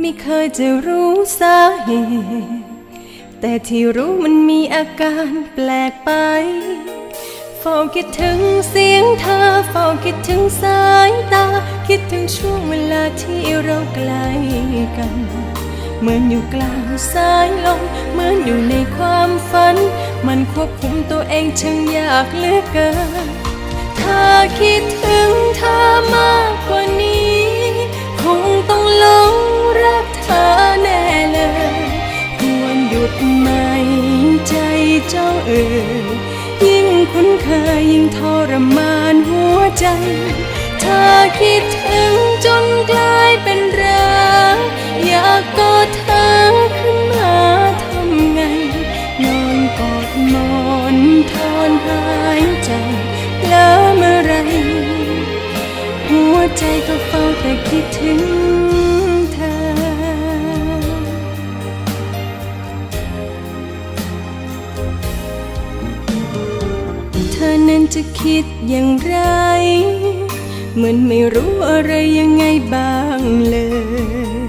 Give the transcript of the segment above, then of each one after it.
ไม่เคยจะรู้สาเหตุแต่ที่รู้มันมีอาการแปลกไปเฝ้าคิดถึงเสียงเธอเฝ้าคิดถึงสายตา คิดถึงช่วงเวลาที่เราใกล้กัน เหมือนอยู่กลางสายลมเหมือนอยู่ในความฝัน มันควบคุมตัวเองช่างยากเหลือเกินถ้าคิดถึงเธอมา ไหมใจเจ้าเอ่ยยิ่งคุ้นเคยยิ่งทรมานหัวใจ เธอคิดถึงจนกลายเป็นรักอยากกอดเธอ จะคิดอย่างไร เหมือนไม่รู้อะไรยังไงบ้างเลย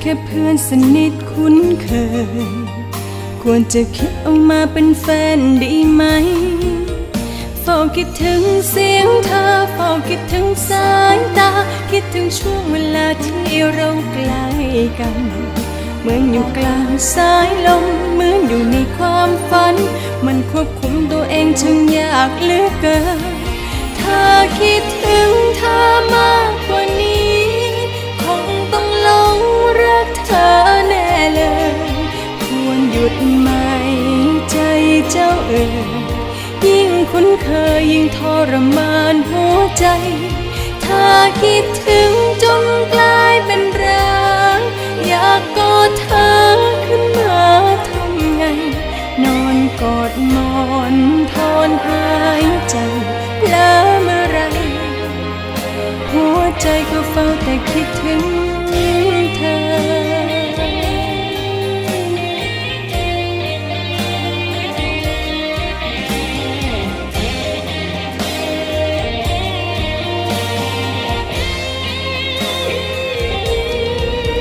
แค่เพื่อนสนิทคุ้นเคย ควรจะคิดออกมาเป็นแฟนดีไหมเฝ้าคิดถึงเสียงเธอเฝ้าคิดถึงสายตา คิดถึงช่วงเวลาที่เราใกล้กัน เหมือนอยู่กลางสายลมเหมือนอยู่ในความฝัน มันควบคุมตัวเองช่างยากเหลือเกิน ถ้าคิดถึงเธอมากกว่านี้ คงต้องหลงรักเธอแน่เลย ควรหยุดไหมใจเจ้าเอ๋ยยิ่งคุ้นเคยยิ่งทรมานหัวใจ ถ้าคิดถึงจนกลา ใจก็เฝ้าแต่คิดถึงเธอ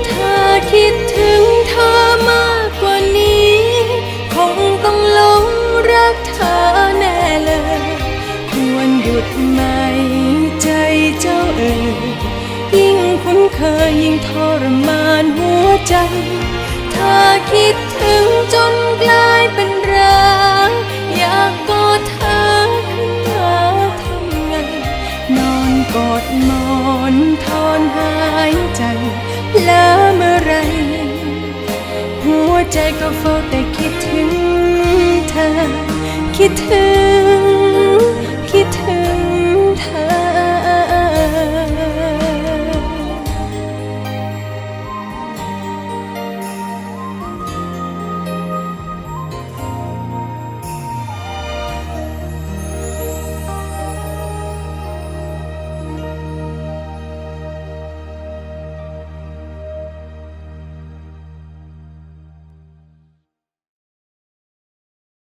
ถ้าคิด เคยยิ่งทรมานหัวใจถ้าคิดถึงจนกลายเป็นรักอยากกอดเธอขึ้นมาทำไง นอนกอดหมอนทอนหายใจแล้วเมื่อไร หัวใจก็เฝ้าแต่คิดถึงเธอ คิดถึง